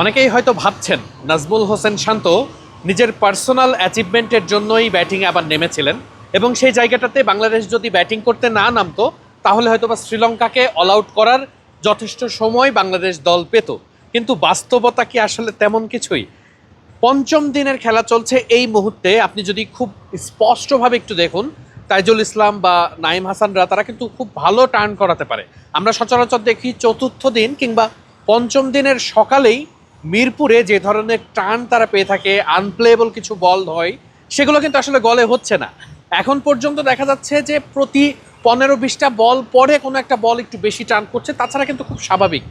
অনেকেই হয়তো ভাবছেন, নাজমুল হোসেন শান্ত নিজের পার্সোনাল অ্যাচিভমেন্টের জন্যই ব্যাটিংয়ে আবার নেমেছিলেন এবং সেই জায়গাটাতে বাংলাদেশ যদি ব্যাটিং করতে না নামতো, তাহলে হয়তো বা শ্রীলঙ্কাকে অল আউট করার যথেষ্ট সময় বাংলাদেশ দল পেত। কিন্তু বাস্তবতা কি আসলে তেমন কিছুই? পঞ্চম দিনের খেলা চলছে এই মুহূর্তে। আপনি যদি খুব স্পষ্টভাবে একটু দেখুন, তাইজুল ইসলাম বা নাইম হাসানরা, তারা কিন্তু খুব ভালো টার্ন করাতে পারে। আমরা সচরাচর দেখি চতুর্থ দিন কিংবা পঞ্চম দিনের সকালেই মিরপুরে যে ধরনের টান তারা পেয়ে থাকে আনপ্লেয়েবল কিছু বল হয়, সেগুলো কিন্তু আসলে গলে হচ্ছে না। এখন পর্যন্ত দেখা যাচ্ছে যে প্রতি পনেরো বিশটা বল পরে কোনো একটা বল একটু বেশি টান করছে, তাছাড়া কিন্তু খুব স্বাভাবিক।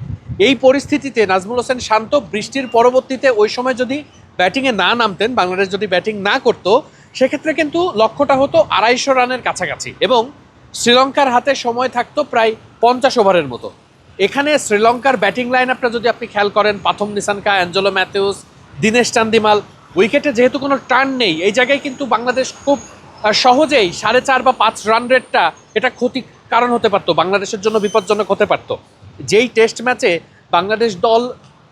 এই পরিস্থিতিতে নাজমুল হোসেন শান্ত বৃষ্টির পরবর্তীতে ওই সময় যদি ব্যাটিংয়ে না নামতেন, বাংলাদেশ যদি ব্যাটিং না করতো, সেক্ষেত্রে কিন্তু লক্ষ্যটা হতো আড়াইশো রানের কাছাকাছি এবং শ্রীলঙ্কার হাতে সময় থাকতো প্রায় পঞ্চাশ ওভারের মতো। এখানে শ্রীলঙ্কার ব্যাটিং লাইন আপটা যদি আপনি খেয়াল করেন পাথম নিসানকা অ্যাঞ্জেলো ম্যাথিউস, দীনেশ চান্দিমাল উইকেটে যেহেতু কোনো টার্ন নেই, এই জায়গায় কিন্তু বাংলাদেশ খুব সহজেই সাড়ে চার বা পাঁচ রান রেটটা এটা ক্ষতি কারণ হতে পারতো, বাংলাদেশের জন্য বিপজ্জনক হতে পারতো। যেই টেস্ট ম্যাচে বাংলাদেশ দল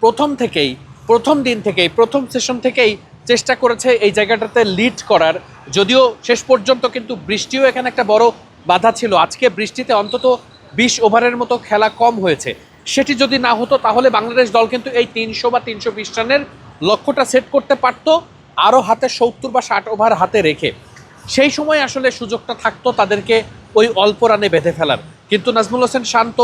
প্রথম থেকেই, প্রথম দিন থেকেই, প্রথম সেশন থেকেই চেষ্টা করেছে এই জায়গাটাতে লিড করার, যদিও শেষ পর্যন্ত কিন্তু বৃষ্টিও এখানে একটা বড় বাধা ছিল। আজকে বৃষ্টিতে অন্তত বিশ ওভারের মতো খেলা কম হয়েছে। সেটি যদি না হতো, তাহলে বাংলাদেশ দল কিন্তু এই তিনশো বা তিনশো বিশ রানের লক্ষ্যটা সেট করতে পারতো, আরও হাতে সত্তর বা ষাট ওভার হাতে রেখে। সেই সময় আসলে সুযোগটা থাকতো তাদেরকে ওই অল্প রানে বেঁধে ফেলার। কিন্তু নাজমুল হোসেন শান্ত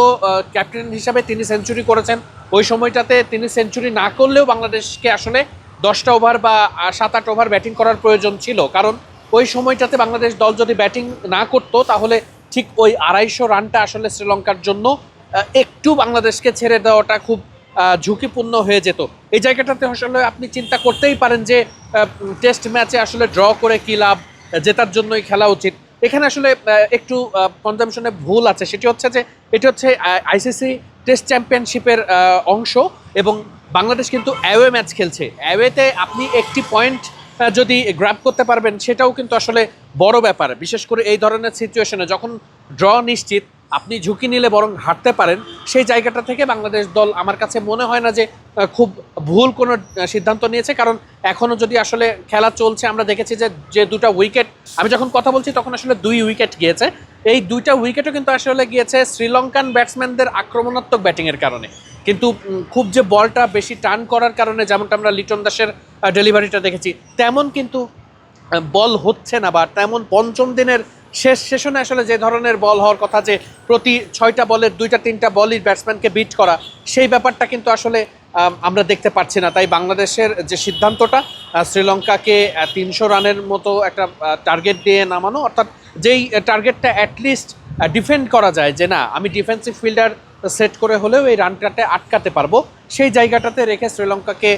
ক্যাপ্টেন হিসাবে তিনি সেঞ্চুরি করেছেন। ওই সময়টাতে তিনি সেঞ্চুরি না করলেও বাংলাদেশকে আসলে দশটা ওভার বা সাত আট ওভার ব্যাটিং করার প্রয়োজন ছিল। কারণ ওই সময়টাতে বাংলাদেশ দল যদি ব্যাটিং না করতো, তাহলে ঠিক ওই আড়াইশো রানটা আসলে শ্রীলঙ্কার জন্য একটু বাংলাদেশকে ছেড়ে দেওয়াটা খুব ঝুঁকিপূর্ণ হয়ে যেত। এই জায়গাটাতে আসলে আপনি চিন্তা করতেই পারেন যে টেস্ট ম্যাচে আসলে ড্র করে কী লাভ, জেতার জন্যই খেলা উচিত। এখানে আসলে একটু কনজামশনে ভুল আছে। সেটি হচ্ছে যে, এটি হচ্ছে আইসিসি টেস্ট চ্যাম্পিয়নশিপের অংশ এবং বাংলাদেশ কিন্তু অ্যাওয়ে ম্যাচ খেলছে। অ্যাওয়েতে আপনি একটি পয়েন্ট যদি গ্র্যাব করতে পারবেন, সেটাও কিন্তু আসলে বড় ব্যাপার। বিশেষ করে এই ধরনের সিচুয়েশনে যখন ড্র নিশ্চিত, আপনি ঝুঁকি নিলে বরং হারতে পারেন, সেই জায়গাটা থেকে বাংলাদেশ দল আমার কাছে মনে হয় না যে খুব ভুল কোনো সিদ্ধান্ত নিয়েছে। কারণ এখনও যদি আসলে খেলা চলছে, আমরা দেখেছি যে যে দুটা উইকেট আমি যখন কথা বলছি তখন আসলে দুই উইকেট গিয়েছে। এই দুইটা উইকেটও কিন্তু আসলে গিয়েছে শ্রীলঙ্কান ব্যাটসম্যানদের আক্রমণাত্মক ব্যাটিংয়ের কারণে। কিন্তু খুব যে বলটা বেশি টার্ন করার কারণে, যেমনটা আমরা লিটন দাসের ডেলিভারিটা দেখেছি, তেমন কিন্তু বল হচ্ছে না, বা তেমন পঞ্চম দিনের শেষ সেশনে আসলে যে ধরনের বল হওয়ার কথা যে প্রতি ছয়টা বলের দুইটা, তিনটা বলই ব্যাটসম্যানকে বিট করা, সেই ব্যাপারটা কিন্তু আসলে আমরা দেখতে পাচ্ছি না। তাই বাংলাদেশের যে সিদ্ধান্তটা শ্রীলঙ্কাকে তিনশো রানের মতো একটা টার্গেট দিয়ে নামানো, অর্থাৎ যেই টার্গেটটা অ্যাটলিস্ট ডিফেন্ড করা যায় যে না, আমি ডিফেন্সিভ ফিল্ডার সেট করে হলেও এই রানটাতে আটকাতে পারব। সেই জায়গাটাতে রেখে শ্রীলঙ্কাকে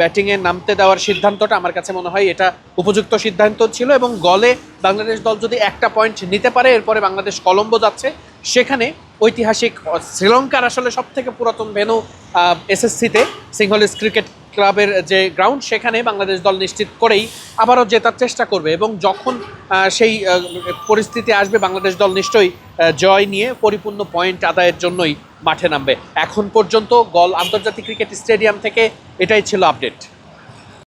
ব্যাটিংয়ে নামতে দেওয়ার সিদ্ধান্তটা আমার কাছে মনে হয় এটা উপযুক্ত সিদ্ধান্ত ছিল এবং গলে বাংলাদেশ দল যদি একটা পয়েন্ট নিতে পারে, এরপরে বাংলাদেশ কলম্বো যাচ্ছে, সেখানে ঐতিহাসিক শ্রীলঙ্কার আসলে সব থেকে পুরাতন ভেনু এসএসসিতে সিংহলিস ক্রিকেট ক্লাবের যে গ্রাউন্ড সেখানে বাংলাদেশ দল নিশ্চিত করেই আবারও জেতার চেষ্টা করবে এবং যখন সেই পরিস্থিতি আসবে, বাংলাদেশ দল নিশ্চয়ই জয় নিয়ে পরিপূর্ণ পয়েন্ট আদায়ের জন্যই মাঠে নামবে। এখন পর্যন্ত গল আন্তর্জাতিক ক্রিকেট স্টেডিয়াম থেকে এটাই ছিল আপডেট